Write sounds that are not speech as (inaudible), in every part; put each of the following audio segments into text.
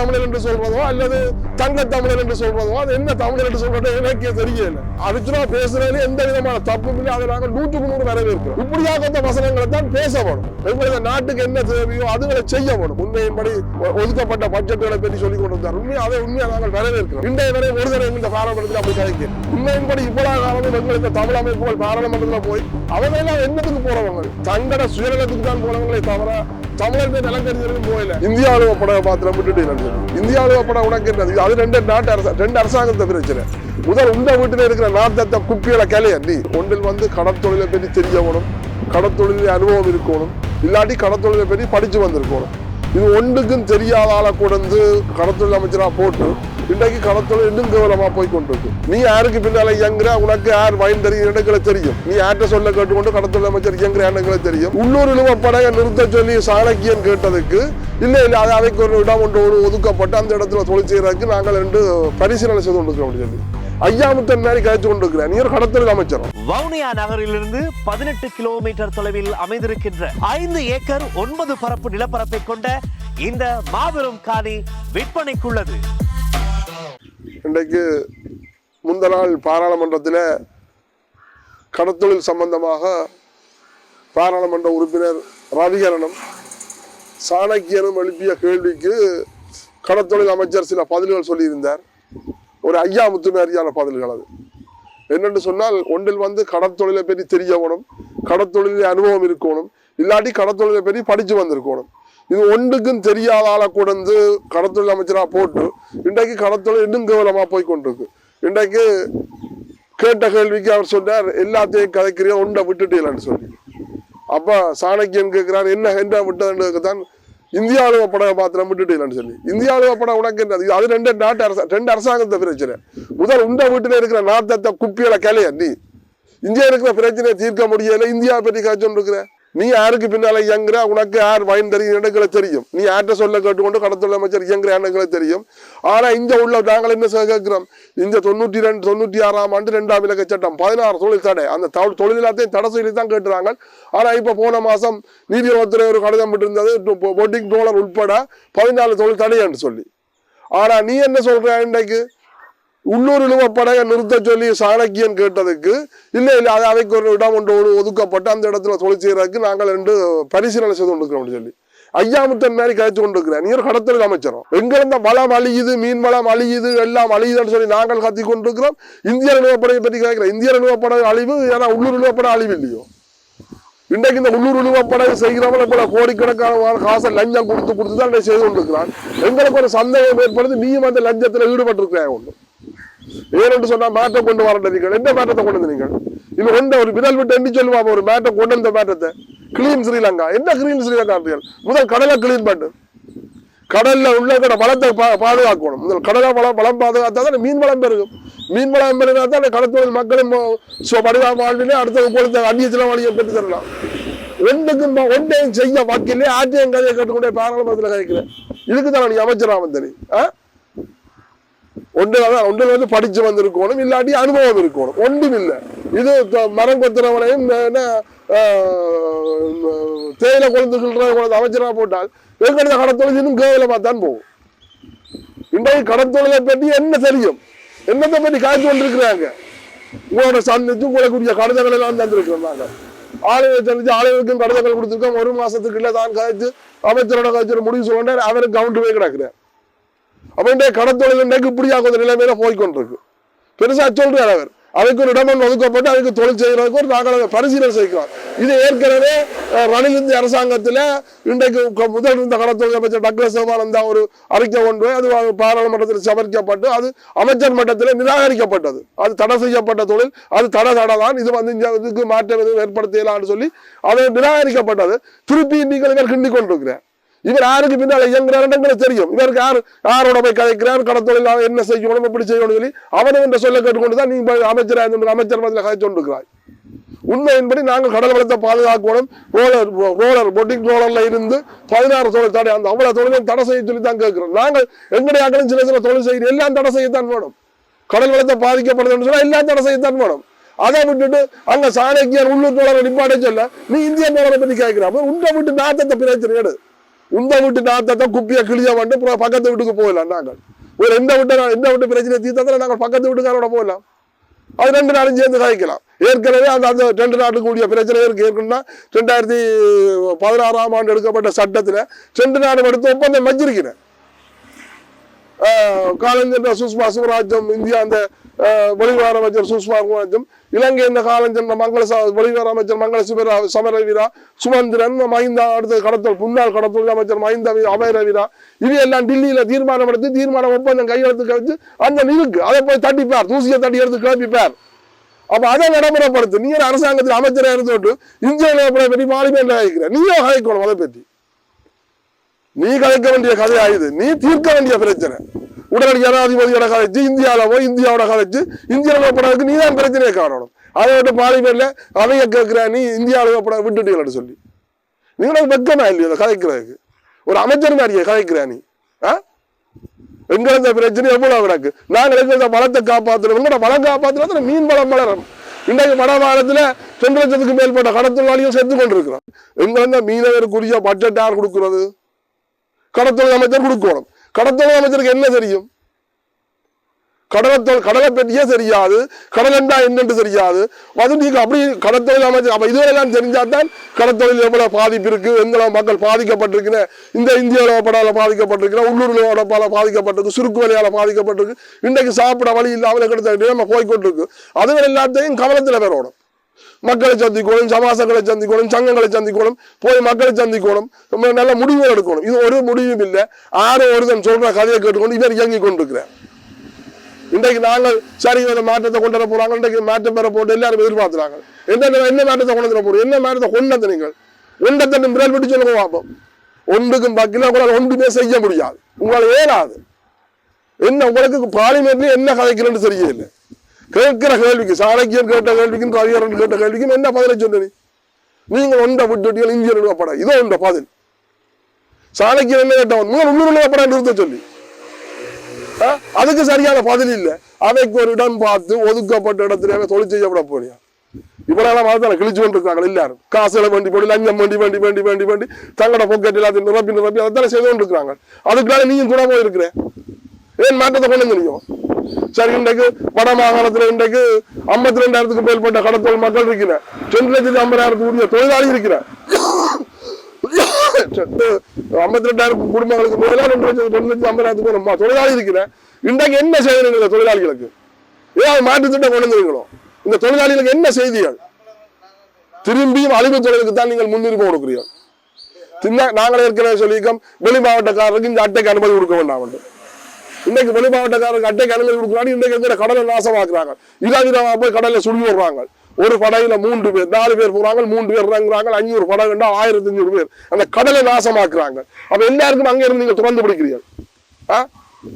தமிழர் என்று சொல்றதோ அல்லது தங்க தமிழர் என்று சொல்றதோ அது என்ன தமிழர் என்று சொல்றது எனக்கே தெரியல. அர்ஜுனா பேசுறதுல எந்த விதமான தப்பும் இல்லை. அதை நாங்கள் நூற்றுக்கு நூறு வரவேற்கிறோம். இப்படியாக வசனங்களை தான் பேச வேணும். நாட்டுக்கு என்ன தேவையோ அதுகளை செய்ய வேணும். உண்மையின்படி ஒதுக்கப்பட்ட பட்ஜெட்டுகளை பற்றி சொல்லிக் கொண்டிருந்தார். உண்மையை அதை உண்மையை நாங்கள் வரவேற்கிறோம். இன்றைய வரை ஒரு தடவை இந்த பாராளுமன்றத்தில் அப்படி கிடைக்கு உண்மையின்படி இவ்வளவு காலமும் எங்களுக்கு தமிழ் அமைப்புகள் பாராளுமன்றத்தில் போய் அவங்க எல்லாம் என்னத்துக்கு போறவங்க? தங்கட சுயநலத்துக்கு தான் போனவங்களே தவிர தமிழர்கள் நிலக்கரிகளும் போயில இந்திய ஆளுவ பட பாத்திரம் விட்டுட்டு இல்லை. இந்திய ஆளுவ படம் உனக்கு அது ரெண்டு நாட்டு அரசு ரெண்டு அரசாங்கத்தை பிரச்சனை. முதல் உங்க வீட்டில் இருக்கிற நாட்டத்தை குப்பியில கிளைய நீ ஒன்றில் வந்து கடற்தொழிலை பற்றி தெரியவனும் கடற்தொழிலில் அனுபவம் இருக்கணும் இல்லாட்டி கடற்தொழிலை பற்றி படிச்சு வந்திருக்கணும் இது ஒன்றுக்கும் தெரியாத ஆளை கொண்டு கடற்தொழில் அமைச்சராக போட்டு இன்றைக்கு கடற்தொழில் இன்னும் கேவலமா போய் கொண்டிருக்கு நீ யாருக்கு பின்னால இயங்குற? உனக்கு யார் வயன் தெரியும் இடங்களை தெரியும். நீ யார்கிட்ட சொல்ல கேட்டுக்கொண்டு கடற்தொழில் அமைச்சர் இயங்குற இடங்களை தெரியும். உள்ளூர் இழுவப்படைய நிறுத்த சொல்லி சாணக்கியன் கேட்டதுக்கு இல்ல இல்ல அது அவைக்கு ஒரு இடம் ஒன்று ஒரு ஒதுக்கப்பட்டு அந்த இடத்துல தொழில் செய்யறதுக்கு நாங்கள் ரெண்டு பரிசீலனை செய்து கொண்டிருக்கிறோம் அப்படின்னு சொல்லி. ஐயாமுத்தன் மாதிரி கழிச்சு கொண்டிருக்கிறேன் நீர் கடத்தல் அமைச்சர். வவுனியா நகரிலிருந்து பதினெட்டு கிலோமீட்டர் தொலைவில் அமைந்திருக்கின்ற ஐந்து ஏக்கர் ஒன்பது பரப்பு நிலப்பரப்பை கொண்ட இந்த மாபெரும் காணி விற்பனைக்குள்ளது. இன்றைக்கு முந்த நாள் பாராளுமன்றத்தில் கடத்தொழில் சம்பந்தமாக பாராளுமன்ற உறுப்பினர் ரவிகரனும் சாணக்கியனும் எழுப்பிய கேள்விக்கு கடத்தொழில் அமைச்சர் சில பதில்கள் சொல்லியிருந்தார். ஒரு ஐயா முத்துமாரியான பதில்கள் அது. என்னென்று சொன்னால் ஒன்றில் வந்து கடற்தொழிலை பற்றி தெரியவனும் கடற்தொழிலில் அனுபவம் இருக்கணும் இல்லாட்டி கடற்தொழிலை பற்றி படித்து வந்திருக்கணும். இது ஒன்றுக்கும் தெரியாத ஆளை கொண்டு கடத்தொழில் அமைச்சராக போட்டு இன்றைக்கு கடத்தொழில் இன்னும் கேவலமாக போய் கொண்டிருக்கு இன்றைக்கு கேட்ட கேள்விக்கு அவர் சொன்னார் எல்லாத்தையும் கதைக்கிறியா ஒன்றை விட்டுட்டீங்களான்னு சொல்லி. அப்போ சாணக்கியன் கேட்கிறார் என்ன என்ன விட்டதுன்னு தான் இந்தியாவுல படம் பாத்திரம் விட்டுட்டீங்களான்னு சொல்லி. இந்தியாவுல படம் உனக்கு என்ன? அது ரெண்டு நாட்டு அரசா ரெண்டு அரசாங்கத்தை பிரச்சனை. முதல் உண்ட வீட்டுல இருக்கிற நாட்டத்தை குப்பியில கிளைய நீ. இந்தியா இருக்கிற பிரச்சனையை தீர்க்க முடியல இந்தியா பற்றி காய்ச்சல் இருக்கிற. நீ யாருக்கு பின்னால இயங்குற? உனக்கு யார் வயன் தெரியும் இடங்களை தெரியும். நீ யார்கிட்ட சொல்ல கேட்டுக்கொண்டு கடத்தொழில் அமைச்சர் இயங்குற இடங்களை தெரியும். ஆனா இங்க உள்ள நாங்கள் என்ன கேட்கிறோம்? இந்த தொண்ணூற்றி ரெண்டு தொண்ணூற்றி ஆறாம் ஆண்டு ரெண்டாம் இலக்க சட்டம் பதினாறு தொழில் தடை. அந்த தொழில் எல்லாத்தையும் தடை சொல்லி தான் கேட்டுறாங்க ஆனா இப்ப போன மாசம் நீதிமன்றத்துறை ஒரு கடிதம் விட்டிருந்தது பொட்டிங் டோலர் உட்பட பதினாலு தொழில் தடை என்று சொல்லி. ஆனா நீ என்ன சொல்ற இன்றைக்கு? உள்ளூர் இழுவப்படையை நிறுத்த சொல்லி சாணக்கியன் கேட்டதுக்கு இல்ல இல்ல அது அவைக்கு ஒரு இடம் ஒன்று ஒதுக்கப்பட்டு அந்த இடத்துல தொழில் செய்யறதுக்கு நாங்கள் ரெண்டு பரிசீலனை செய்து கொண்டிருக்கிறோம் சொல்லி. ஐயாமுத்தன் மாதிரி கழிச்சு கொண்டிருக்கிறேன் நீர் கடத்தலுக்கு அமைச்சரும் எங்கிருந்த வளம் அழியுது மீன் வளம் அழியுது எல்லாம் அழியுதுன்னு சொல்லி நாங்கள் கத்தி கொண்டிருக்கிறோம். இந்திய நிலவப்படையை பற்றி கேட்கிறோம் இந்திய நிலவப்படை அழிவு ஏன்னா உள்ளூர் நிலவப்படை அழிவு இல்லையோ? இன்றைக்கு இந்த உள்ளூர் உருவப்படை செய்கிறவங்க போல கோடிக்கணக்கான காசை லஞ்சம் கொடுத்து கொடுத்து தான் செய்து கொண்டிருக்கிறான் எங்களுக்கு ஒரு சந்தேகம் ஏற்படுது. நீயும் அந்த லஞ்சத்தில் ஈடுபட்டிருக்கிறேன் ஒன்று ஏனென்று சொன்னா மாற்றம் கொண்டு வரல நீங்கள். என்ன மாற்றத்தை கொண்டு வந்து நீங்கள்? இவங்க கொண்ட ஒரு விரல் விட்டு எண்ணி சொல்லுவாங்க ஒரு மாற்றம் கொண்டு வந்த மாற்றத்தை? கிளீன் ஸ்ரீலங்கா. என்ன கிளீன் ஸ்ரீலங்கா முதல் கடலை கிளீன் பண்ணு. கடல்ல உள்ள வளத்தை பா- பாதுகாக்கணும். முதல் கடலை வளம் வளம் பாதுகாத்தா தான் மீன் வளம் பெருகும். மீன் வளம் பெருகினா தான் கடத்தொழில் மக்களும் படுகா வாழ்விலே அடுத்த பொழுது அந்நியத்தில் வழியை பெற்று தரலாம். ரெண்டுக்கும் ஒன்றையும் செய்ய வாக்கிலே ஆட்சியம் கதையை கேட்டுக்கொண்டே பாராளுமன்றத்தில் கதைக்கிறேன். இதுக்கு தான் நீ அமைச்சராமந்தனி ஆ? ஒன்று ஒன்றில் வந்து படிச்சு வந்திருக்கணும் இல்லாட்டி அனுபவம் இருக்கணும். ஒன்றும் இல்லை. இது மரம் கொத்துறவனையும் என்ன ஆஹ், தேயிலை கொழுந்து கொழுந்து அமைச்சராக போட்டால் எங்கிட்ட கடத்தொழில் இன்னும் கேவில பார்த்தான் போகும். இன்றைக்கு கடத்தொழிலை பற்றி என்ன தெரியும்? என்னத்தை பற்றி காய்ச்சி கொண்டிருக்கிறாங்க? உங்களோட சந்திச்சு உங்களுக்குரிய கடிதங்கள் எல்லாம் தந்திருக்கிறோம் நாங்கள் ஆளுநர் தெரிஞ்சு ஆளுநருக்கும் கடிதங்கள் கொடுத்துருக்கோம். ஒரு மாசத்துக்குள்ள தான் காய்ச்சி அமைச்சரோட காய்ச்சல் முடிவு சொல்லிட்டு அவருக்கு கவுண்ட் போய் கிடக்குறேன் அப்ப கடத்தொழில் இன்றைக்கு இப்படியாக கொஞ்சம் நிலைமையில போய்கொண்டிருக்கு. பெருசா சொல்றார் அவர். அதுக்கு ஒரு இடம் ஒதுக்கப்பட்டு அதுக்கு தொழில் செய்கிறதுக்கு ஒரு நாங்கள் பரிசீலனை செய்கிறோம். இது ஏற்கனவே ரணில் இந்திய அரசாங்கத்தில் இன்றைக்கு முதல் இருந்த கடத்தொழில் அமைச்சர் டக்ளஸ் சோமானந்தா ஒரு அறிக்கை கொண்டு அது பாராளுமன்றத்தில் சமர்க்கப்பட்டு அது அமைச்சர் மட்டத்தில் நிராகரிக்கப்பட்டது. அது தடை செய்யப்பட்ட தொழில் அது தடை தடை தான் இது வந்து இங்க இதுக்கு மாற்றம் எதுவும் ஏற்படுத்தலாம்னு சொல்லி அது நிராகரிக்கப்பட்டது. திருப்பி நீங்கள் இவர் கிண்டி கொண்டிருக்கிறேன் இவர் யாருக்கு பின்னால் இயங்குறாருன்னு தெரியும். இவருக்கு யார் யாரோட போய் கதைக்கிறார் கடத்தொழில் என்ன செய்யணும் எப்படி செய்யணும் சொல்லி அவனும் என்ற சொல்ல கேட்டுக்கொண்டு தான் நீங்க போய் அமைச்சராக இருந்து அமைச்சர் மத்தியில் கதைச்சு கொண்டிருக்கிறாய். உண்மையின்படி நாங்கள் கடல் வளத்தை பாதுகாக்கணும். ரோலர் ரோலர் பொட்டிங் ரோலர்ல இருந்து பதினாறு தொழில் தடை அந்த அவ்வளவு தொழிலையும் தடை செய்ய சொல்லி தான் கேட்கிறோம். நாங்கள் எங்களுடைய ஆக்களும் சில சில தொழில் செய்கிற எல்லாம் தடை செய்யத்தான் வேணும். கடல் வளத்தை பாதிக்கப்படுதுன்னு சொன்னா எல்லாம் தடை செய்யத்தான் வேணும். அதை விட்டுட்டு அங்க சாணக்கியர் உள்ளூர் தோழரை நிப்பாட்டே சொல்ல நீ இந்திய தோழரை பத்தி கேட்கிறான் அப்ப உன்னை விட்டு நாத்தத்தை பிரச்சனை எடு. உந்த வீட்டு நாத்தத்தை குப்பியை கிளியா வந்து பக்கத்து வீட்டுக்கு போகலாம் நாங்கள். ஒரு எந்த வீட்டை எந்த வீட்டு பிரச்சனை தீர்த்தத்தில் நாங்கள் பக்கத்து வீட்டுக்காரோட போகலாம். அது ரெண்டு நாளும் சேர்ந்து காய்க்கலாம் ஏற்கனவே அந்த அந்த ரெண்டு நாட்டுக்கு கூடிய பிரச்சனை இருக்கு. ஏற்கனவே ரெண்டாயிரத்தி பதினாறாம் ஆண்டு எடுக்கப்பட்ட சட்டத்தில் ரெண்டு நாடு எடுத்து ஒப்பந்தம் வச்சிருக்கிறேன். ஆஹ் காலஞ்சென்ற சுஷ்மா சுவராஜம் இந்தியா அந்த வெளிவார அமைச்சர் சுஷ்மா சுவராஜ்யம் இலங்கை இந்த காலஞ்சென்ற மங்கள வெளிவார அமைச்சர் மங்கள சிவரா சமரவீரா சுமந்திரன் மஹிந்தா அடுத்த கடத்தல் முன்னாள் கடத்தல் அமைச்சர் மஹிந்தா அபயரவீரா இது எல்லாம் டில்லியில தீர்மானம் எடுத்து தீர்மானம் ஒப்பந்தம் கையெழுத்து வச்சு அந்த இருக்கு அதை போய் தட்டிப்பார் தூசியை தட்டி எடுத்து கிளப்பிப்பார் அப்ப அதை நடைமுறைப்படுத்து நீ அரசாங்கத்தில் அமைச்சராக இருந்தோட்டு இந்தியாவில் பற்றி மாலிமேல கதைக்கிற நீயோ கதைக்கணும் அதை பற்றி நீ கதைக்க வேண்டிய கதையா நீ தீர்க்க வேண்டிய பிரச்சனை உடனடி ஜனாதிபதியோட கதைச்சு இந்தியாவில் போய் இந்தியாவோட கதைச்சு இந்தியாவில் படத்துக்கு நீ தான் பிரச்சனையை காணணும். அதை விட்டு பார்லிமெண்ட்ல அவைய கேட்கிற நீ இந்தியாவில் படம் விட்டுட்டீங்கன்னு சொல்லி. நீங்களும் வெக்கமா இல்லையோ அதை கதைக்கிறதுக்கு ஒரு அமைச்சர் மாதிரியே கதைக்கிற நீ. ஆ? எங்களது பிரச்சனை எவ்வளவு கிடக்கு? நாங்கள் எங்களது வளத்தை காப்பாற்றணும் எங்களோட வளம் காப்பாற்றுறது மீன் வளம் வளரும். இன்றைக்கு வடமாநிலத்தில் ரெண்டு லட்சத்துக்கு மேற்பட்ட கடத்தொழிலாளிகள் செத்து கொண்டிருக்கிறோம் எங்க மீனவருக்குரிய பட்ஜெட் யார் கொடுக்கிறது? கடத்தொழில் அமைச்சர் கொடுக்கணும். கடத்தொழில் அமைச்சருக்கு என்ன தெரியும்? கடலத்தொழில் கடலை பற்றியே தெரியாது. கடல் என்றா என்னென்று தெரியாது. அது நீங்கள் அப்படி கடத்தொழில் அமைச்சர் அப்ப இதுவரெல்லாம் தெரிஞ்சாதான் கடத்தொழில் எவ்வளவு பாதிப்பு இருக்கு எந்த மக்கள் பாதிக்கப்பட்டிருக்குன்னு இந்த இந்திய உலகப்படால பாதிக்கப்பட்டிருக்கிற உள்ளூர் உலகப்படால பாதிக்கப்பட்டிருக்கு சுருக்கு வழியால பாதிக்கப்பட்டிருக்கு. இன்றைக்கு சாப்பிட வழி இல்லாமல் கிட்டத்தட்ட நம்ம போய்கொண்டிருக்கு அதுகள் எல்லாத்தையும் கவனத்தில் பெறணும். மக்களை சந்திக்கணும் சமாசங்களை சந்திக்கணும் சங்கங்களை சந்திக்கணும் போய் மக்களை சந்திக்கணும். ரொம்ப நல்ல முடிவுகள் எடுக்கணும். இது ஒரு முடிவும் இல்லை. ஆறு ஒருத்தன் சொல்ற கதையை கேட்டுக்கொண்டு இவர் இயங்கி கொண்டிருக்கிறார். இன்றைக்கு நாங்கள் சரி ஒரு மாற்றத்தை கொண்டு வர போறாங்க. இன்றைக்கு மாற்றம் பெற போட்டு எல்லாரும் எதிர்பார்க்கிறாங்க. என்ன என்ன மாற்றத்தை கொண்டு வர போறோம் என்ன மாற்றத்தை கொண்டு நீங்கள்? ஒன்றத்தை மிரல் விட்டு சொல்லுங்க பார்ப்போம் ஒன்றுக்கும் பக்கில உங்களால் ஒன்றுமே செய்ய முடியாது. உங்களால் ஏறாது என்ன உங்களுக்கு பார்லிமெண்ட்ல என்ன கதைக்கிறேன்னு தெரியல கேட்கிற கேள்விக்கு சாணக்கியர் கேட்ட கேள்விக்கும் கவியரன் கேட்ட கேள்விக்கும் என்ன பதிலை சொல்லி நீங்கள் ஒன்றை விட்டுட்டீர்கள் இந்தியர் எழுதப்பட இதோ உண்ட பதில். சாணக்கியர் என்ன கேட்டவன்? நீங்கள் உள்ளூர் எழுதப்பட நிறுத்த சொல்லி. அதுக்கு சரியான பதில் இல்லை. அவைக்கு ஒரு இடம் பார்த்து ஒதுக்கப்பட்ட இடத்துல தொழில் செய்யப்பட போறியா? இவரெல்லாம் மாதிரி கிழிச்சு கொண்டிருக்காங்க எல்லாரும். காசுகளை வேண்டி போட்டு லஞ்சம் வேண்டி வேண்டி வேண்டி வேண்டி வேண்டி. தங்களோட பொக்கெட் எல்லாத்தையும் நிரப்பி நிரப்பி அதைத்தானே செய்து கொண்டிருக்கிறாங்க அதுக்குள்ள நீயும் கூட போயிருக்கிறேன் ஏன் மாற்றத்தை கொண்டு வந்து சரி இன்றைக்கு வட மாகாணத்தில் இன்றைக்கு ஐம்பத்தி ரெண்டாயிரத்துக்கு மேற்பட்ட கடத்தல் மக்கள் இருக்கிறேன் ரெண்டு லட்சத்தி ஐம்பதாயிரத்துக்கு உரிய தொழிலாளி இருக்கிற. ஐம்பத்தி ரெண்டாயிரம் குடும்பங்களுக்கு மேல ரெண்டு லட்சம் ரெண்டு லட்சத்தி ஐம்பதாயிரத்துக்கு தொழிலாளி இருக்கிறேன் இன்றைக்கு என்ன செய்யணும் தொழிலாளிகளுக்கு? ஏதாவது மாற்று திட்டம் கொண்டு வந்துருங்களோ இந்த தொழிலாளிகளுக்கு என்ன செய்திகள்? திரும்பியும் அழிவு தொழிலுக்கு தான் நீங்கள் முன்னுரிமை கொடுக்குறீர்கள். நாங்களே ஏற்கனவே சொல்லியிருக்கோம் வெளி மாவட்டக்காரருக்கு இந்த அட்டைக்கு அனுமதி கொடுக்க வேண்டாம் என்று. இன்னைக்கு வெளி மாவட்டக்காரங்க அட்டை கடலில் கொடுக்குறாங்க இன்னைக்கு இருக்கிற கடலை நாசமாக்குறாங்க. இதாவிதமா போய் கடலில் சுழி விடுறாங்க. ஒரு படகுல மூன்று பேர் நாலு பேர் போறாங்க மூன்று பேர் இறங்குறாங்க அஞ்சூறு படகுண்டா ஆயிரத்தி அஞ்சூறு பேர். அந்த கடலை நாசமாக்குறாங்க. அப்ப எல்லாருக்கும் அங்க இருந்து நீங்க திறந்து பிடிக்கிறீர்கள். ஆ?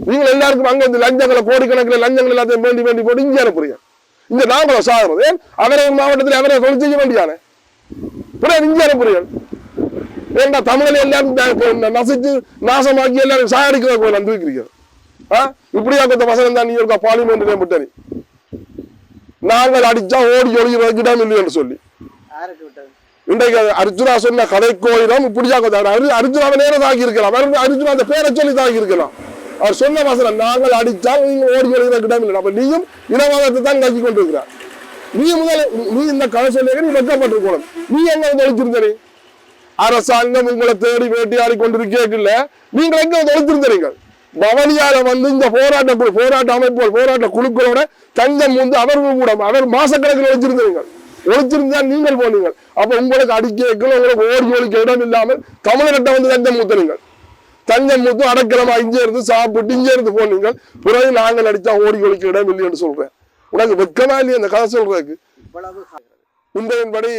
நீங்கள் எல்லாருக்கும் அங்க இருந்து லஞ்சங்களை கோடிக்கணக்கில் லஞ்சங்கள் எல்லாத்தையும் வேண்டி வேண்டி போட்டு இங்கே அனுப்புறீங்க இங்க நாங்கள சாகிறது? ஏன் மாவட்டத்தில் அவரை தொழில் செய்ய வேண்டியானே பிறகு இங்கே அனுப்புறீர்கள். ஏன்னா தமிழில் எல்லாரும் நசிச்சு நாசமாக்கி எல்லாரும் சாகடிக்கிற கோயில் அனுப்பிக்கிறீங்க ஆ இப்படியா கொத்த வசனம் தான் நீ இருக்கா? பார்லிமெண்ட் முட்டனி நாங்கள் அடிச்சா ஓடி ஒழிகிறதுக்கு இடம் இல்லை என்று சொல்லி. இன்றைக்கு அர்ஜுனா சொன்ன கதை கோயிலும் இப்படியா கொத்த அரு அர்ஜுனாவை நேரம் தாக்கி இருக்கலாம் அர்ஜுனா அந்த பேரை சொல்லி தாக்கி இருக்கலாம் அவர் சொன்ன வசனம் நாங்கள் அடித்தால் நீங்க ஓடி ஒழிகிறதுக்கு இடம் இல்லை. அப்ப நீயும் இனவாதத்தை தான் கட்சி கொண்டிருக்கிறார் நீ முதல்ல நீ இந்த கதை சொல்லி நீ வெக்கப்பட்டிருக்கணும் நீ எங்க வந்து ஒழிச்சிருந்த நீ அரசாங்கம் உங்களை தேடி வேட்டையாடி கொண்டிருக்கல நீங்கள் எங்க வந்து ஒழித்திருந்தீர்கள் பவனியால வந்து இந்த போராட்ட போராட்ட அமைப்புகள் போராட்ட குழுக்களோட தங்கம் வந்து அவர்கள் கூட அவர் மாசக்கணக்கில் ஒழிச்சிருந்தீங்க. ஒழிச்சிருந்தா நீங்கள் போனீங்க அப்ப உங்களுக்கு அடிக்க உங்களுக்கு ஓடி ஒழிக்க இடம் இல்லாமல் தமிழகத்தை வந்து தஞ்சம் மூத்துனீங்கள் தஞ்சம் ஊத்து அடக்கிரமா இங்கே இருந்து சாப்பிட்டு இங்கே இருந்து போனீங்க. பிறகு நாங்கள் அடிச்சா ஓடி ஒழிக்க இடம் இல்லைன்னு சொல்றேன். உனக்கு வெக்கமா இல்லையா அந்த கதை சொல்றதுக்கு? உண்மையின்படி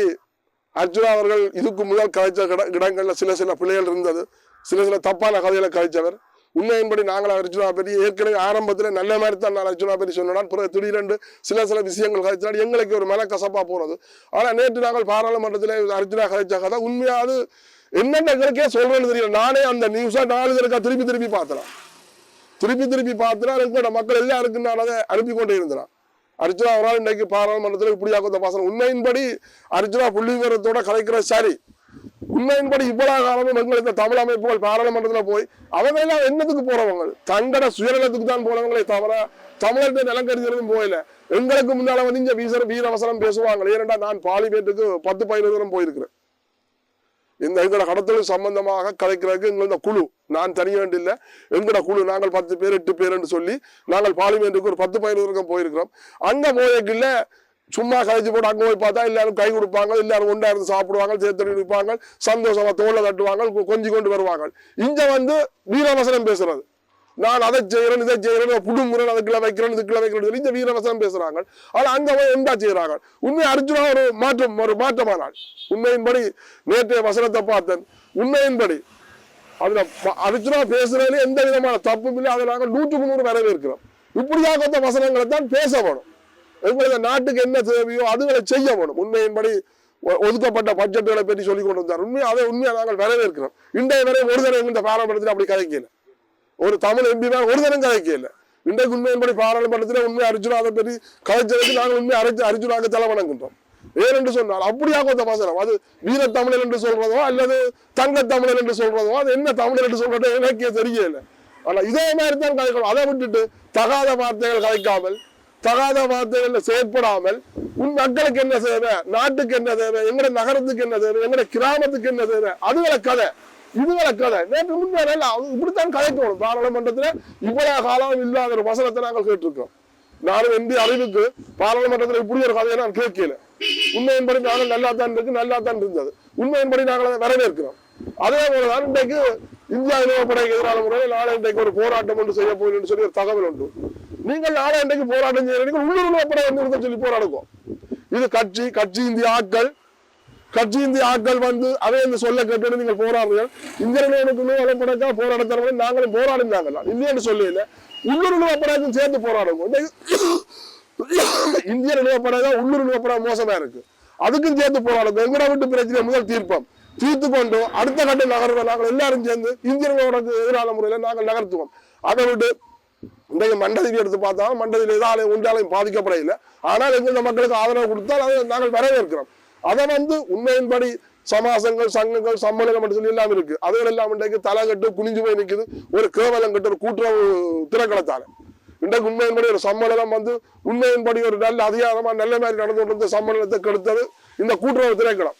அர்ஜுனா அவர்கள் இதுக்கு முதல் கழிச்ச இடங்கள்ல சில சில பிள்ளைகள் இருந்தது. சில சில தப்பான கதைகளை கழிச்சவர். உண்மையின்படி நாங்கள் அர்ஜுனா பற்றி ஏற்கனவே ஆரம்பத்தில் நல்ல மாதிரி தான் நான் அர்ஜுனா பற்றி சொன்னான். பிறகு திடீரென்று சில சில விஷயங்கள் கதைச்சினால் எங்களுக்கு ஒரு மன கசப்பாக போனது. ஆனால் நேற்று நாங்கள் பாராளுமன்றத்தில் அர்ஜுனா கதைச்சா கதை உண்மையாவது என்னென்ன எங்களுக்கே தெரியல. நானே அந்த நியூஸாக நாலு இருக்கா திருப்பி திருப்பி பார்த்தேன் திருப்பி திருப்பி பார்த்தா எங்களோட மக்கள் எல்லாருக்கும் நான் அதை அனுப்பி கொண்டே இருந்தேன். அர்ஜுனா அவரால் இன்றைக்கு பாராளுமன்றத்தில் இப்படியாக பாசனம். உண்மையின்படி அர்ஜுனா புள்ளி விவரத்தோட கலைக்கிற சரி. உண்மையின்படி இவ்வளவு காலமும் எங்களுக்கு இந்த தமிழ் அமைப்புகள் பாராளுமன்றத்துல போய் அவங்க எல்லாம் என்னத்துக்கு போறவங்க? தங்கட சுயநலத்துக்கு தான் போனவங்களே தவிர தமிழர்கிட்ட நிலங்கரிஞ்சதும் போயில எங்களுக்கு முன்னால வந்து இங்க வீசர வீரவசனம் பேசுவாங்க ஏனென்றா நான் பாலிமேட்டுக்கு பத்து பதினோரு தூரம் போயிருக்கிறேன். இந்த எங்களோட கடத்தல் சம்பந்தமாக கலைக்கிறதுக்கு எங்களோட குழு நான் தனியாக இல்லை. எங்களோட குழு நாங்கள் பத்து பேர் எட்டு பேருன்னு சொல்லி நாங்கள் பார்லிமெண்ட்டுக்கு ஒரு பத்து பதினோரு தூரம் போயிருக்கிறோம். அந்த போயக்கில்ல சும்மா கழிச்சு போட்டு அங்கே போய் பார்த்தா எல்லாரும் கை கொடுப்பாங்க எல்லாரும் ஒன்றா இருந்து சாப்பிடுவாங்க சேர்த்து இருப்பாங்க சந்தோஷமா தோலை தட்டுவாங்க கொஞ்சம் கொண்டு வருவாங்க. இங்க வந்து வீரவசனம் பேசுறது. நான் அதை செய்யறேன் இதை செய்யறேன் புடுங்குறேன் அதுக்குள்ள வைக்கிறேன் இதுக்குள்ள வைக்கிறேன் சொல்லி இந்த வீரவசனம் பேசுறாங்க. ஆனா அங்க போய் என்ன செய்யறாங்க உண்மை அர்ஜுனா ஒரு மாற்றம் ஒரு மாற்றமானாள் உண்மையின்படி நேற்றைய வசனத்தை பார்த்தேன். உண்மையின்படி. அதுல அர்ஜுனா பேசுறதுல எந்த விதமான தப்பும் இல்லை. அதை நாங்கள் நூற்றுக்கு நூறு வரவேற்கிறோம். இப்படியாக வசனங்களை தான் பேச வேணும். எங்களுக்கு நாட்டுக்கு என்ன தேவையோ அதுகளை செய்ய வேணும். உண்மையின்படி ஒதுக்கப்பட்ட பட்ஜெட்டுகளை பற்றி சொல்லி கொண்டு வந்தார். உண்மையை அதை உண்மையாக நாங்கள் வரவேற்கிறோம். இன்றைய வரை ஒரு தடவை இந்த பாராளுமன்றத்தில் அப்படி கதைக்கல. ஒரு தமிழ் எம்பி மேல ஒரு தரம் கதைக்கல. இன்றைக்கு உண்மையின்படி பாராளுமன்றத்தில் உண்மை அர்ஜுனா அதை பற்றி கதைச்சதுக்கு நாங்கள் உண்மை அரைச்சு அர்ஜுனாக்கு தலை வணங்குகின்றோம் ஏனென்று சொன்னால் அப்படியாக ஒரு வசனம் அது வீர தமிழர் என்று சொல்றதோ அல்லது தங்க தமிழர் என்று சொல்றதோ அது என்ன தமிழர் என்று சொல்றதோ எனக்கே தெரியல. ஆனால் இதே மாதிரி தான் கதைக்கணும். அதை விட்டுட்டு தகாத வார்த்தைகள் கதைக்காமல் தகாத வார்த்தைகள்ல செயற்படாமல் உன் மக்களுக்கு என்ன தேவை? நாட்டுக்கு என்ன தேவை? எங்கட நகரத்துக்கு என்ன தேவை? எங்கட கிராமத்துக்கு என்ன தேவை? அதுகளை கதை. இதுகளை கதை. நேற்று முன்னே இப்படித்தான் கதைக்கணும். பாராளுமன்றத்துல இவ்வளவு காலம் இல்லாத ஒரு வசனத்தை நாங்கள் கேட்டிருக்கோம். நானும் எந்த அறிவுக்கு பாராளுமன்றத்துல இப்படி ஒரு கதையை நான் கேட்கல. உண்மையின்படி நாங்கள் நல்லா தான் இருக்கு நல்லா தான் இருந்தது. உண்மையின்படி நாங்கள் அதை வரவேற்கிறோம். அதே போலதான் இன்றைக்கு இந்தியா இலவப்படைக்கு எதிரான முறையில் நாளை இன்றைக்கு ஒரு போராட்டம் ஒன்று செய்ய போகிறேன் சொல்லி ஒரு தகவல் உண்டு. நீங்கள் நாளை அன்றைக்கு போராட்டம் செய்யறீங்க. உள்ளூர் உளவுப்படை வந்து சொல்லி போராடுவோம் இது கட்சி கட்சி இந்திய ஆட்கள். கட்சி இந்திய ஆட்கள் வந்து அதை இந்த சொல்ல கேட்டு நீங்கள் போராடுறீர்கள் இந்தியர்களுக்கு உளவுப்படைக்கா போராட தரவங்க நாங்களும் போராடினாங்க. இல்லைன்னு சொல்லல உள்ளூர் உளவுப்படைக்கும் சேர்ந்து போராடுவோம் (coughs) இந்திய நிலவப்படை தான் உள்ளூர் நிலவப்படை மோசமா இருக்கு. அதுக்கும் சேர்ந்து போராடும் எங்கட விட்டு பிரச்சனை முதல் தீர்ப்பம். தீர்த்து கொண்டு அடுத்த கட்ட நகர்வோம் நாங்கள் எல்லாரும் சேர்ந்து இந்திய எதிரான முறையில நாங்கள் நகர்த்துவோம். அதை விட்டு இன்றைக்கு மண்டதியில் எடுத்து பார்த்தா மண்டதியில் ஏதாவது ஒன்றாலையும் பாதிக்கப்படையில்லை ஆனால் எங்க மக்களுக்கு ஆதரவு கொடுத்தால் அதை நாங்கள் வரவேற்கிறோம். அதை வந்து உண்மையின்படி சமாசங்கள் சங்கங்கள் சம்மளங்கள் மட்டும் எல்லாம் இருக்கு. அதுகள் எல்லாம் இன்றைக்கு தலை கட்டு குனிஞ்சு போய் நிக்குது. ஒரு கேவலம் கட்டு ஒரு கூட்டுறவு திறக்கலத்தால இன்றைக்கு உண்மையின்படி ஒரு சம்மளம் வந்து உண்மையின்படி ஒரு நல்ல அதிகாரமா நல்ல மாதிரி நடந்து கொண்டிருந்த சம்மளத்தை கெடுத்தது இந்த கூட்டுறவு திரைக்களம்.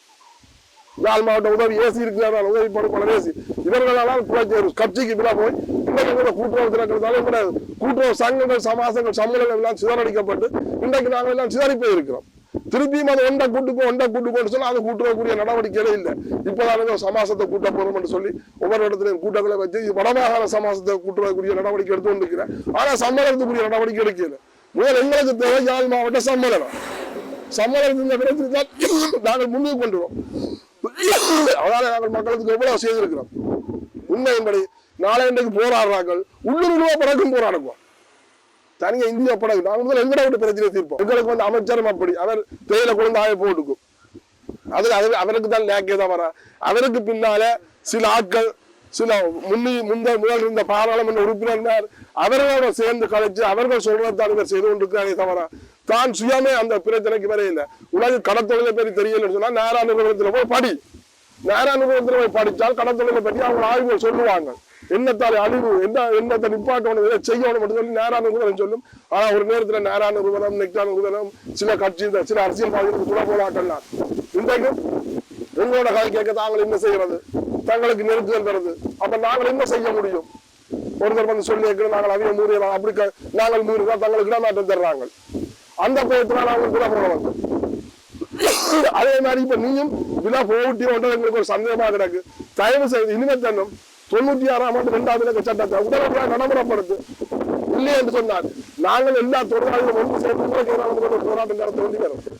யாழ் மாவட்ட உதவி ஏசி இருக்கிறதால உதவி படுப்பாளர் ஏசி. இவர்களால் பிழைச்ச கட்சிக்கு பின்னா போய் இன்றைக்கு கூட கூட்டுறவு திறக்கிறதால கூட கூட்டுறவு சங்கங்கள் சமாசங்கள் சம்மேளனம் எல்லாம் சிதறடிக்கப்பட்டு இன்றைக்கு நாங்கள் எல்லாம் சிதறி போயிருக்கிறோம். திருப்பியும் அது ஒன்றை கூட்டுக்கோ ஒன்றை கூட்டுக்கோன்னு சொல்லி அது கூட்டுறக்கூடிய நடவடிக்கைகளே இல்லை. இப்போதான் ஏதோ சமாசத்தை கூட்ட போறோம் சொல்லி ஒவ்வொரு இடத்துலையும் கூட்டங்களை வச்சு வடமாகாண சமாசத்தை கூட்டுறக்கூடிய நடவடிக்கை எடுத்து கொண்டிருக்கிறேன் ஆனா சம்மேளனத்துக்குரிய நடவடிக்கை எடுக்கல. முதல் எங்களுக்கு தேவை யாழ் மாவட்ட சம்மேளனம். சம்மேளனத்தின் விடத்தில் நாங்கள் முன்னுக்கு கொண்டுவோம் அதனால நாங்கள் மக்களுக்கு எவ்வளவு செய்திருக்கிறோம்? உண்மையின்படி நாளை இன்றைக்கு போராடுறார்கள் உள்ளூர் படக்கும் போராடுவோம். தனியா இந்திய படகு நாங்கள் முதல்ல எங்கட விட்டு பிரச்சனை தீர்ப்போம். எங்களுக்கு வந்து அமைச்சரும் அப்படி அவர் தேயிலை குழந்தை ஆய போட்டுக்கும் அது அது அவருக்கு தான் லேக்கே தான் வரா அவருக்கு பின்னால சில ஆட்கள் சில முன்னி முந்த முதல் இருந்த பாராளுமன்ற உறுப்பினர் அவர்களோட சேர்ந்து கலைச்சு அவர்கள் சொல்றதான் இவர் செய்து கொண்டிருக்காரே தவிர தான் சுயமே அந்த பிரச்சனைக்கு வரையில உலக கடத்தொழிலை பற்றி தெரியலன்னு சொன்னா நேரா நிறுவனத்தில் போய் படி. நேர நிறுவனத்துல படித்தால் படிச்சால் கடத்தொழிலை பற்றி அவங்க ஆய்வுகள் சொல்லுவாங்க. என்னத்தாலே அழிவு என்ன என்னத்தை நிப்பாட்டணும் இதை செய்யணும் மட்டும் சொல்லி நேரா நிறுவனம் சொல்லும். ஆனா ஒரு நேரத்துல நேரா நிறுவனம் நெக்டா நிறுவனம் சில கட்சி சில அரசியல்வாதிகளுக்கு துணை போராட்டம்லாம் இன்றைக்கு உங்களோட கதை கேட்க தாங்கள் என்ன செய்யறது? தங்களுக்கு நெருக்குதல் தருது. அப்ப நாங்கள் என்ன செய்ய முடியும்? ஒருத்தர் வந்து சொல்லி இருக்கிறோம் நாங்கள் அதிக மூறியலாம் அப்படி நாங்கள் நாங்கள் மூறிதான் தங்களுக்கு இடமாற்றம் தர்றாங்க. அந்த பயத்தினால் நாங்கள் துணை போராட்டம் அதே மாதிரி இப்ப நீயும் விழா போட்டி வந்தது எங்களுக்கு ஒரு சந்தேகமா கிடக்கு. தயவு செய்து இனிமே தன்னும் தொண்ணூத்தி ஆறாம் ஆண்டு இரண்டாவது இலக்க சட்டத்தை உடனடியாக நடைமுறைப்படுத்து. இல்லை என்று சொன்னார் நாங்கள் எல்லா தொழிலாளிகளும் ஒன்று சேர்ந்து போராட்டம் நடத்த வேண்டி வரும்.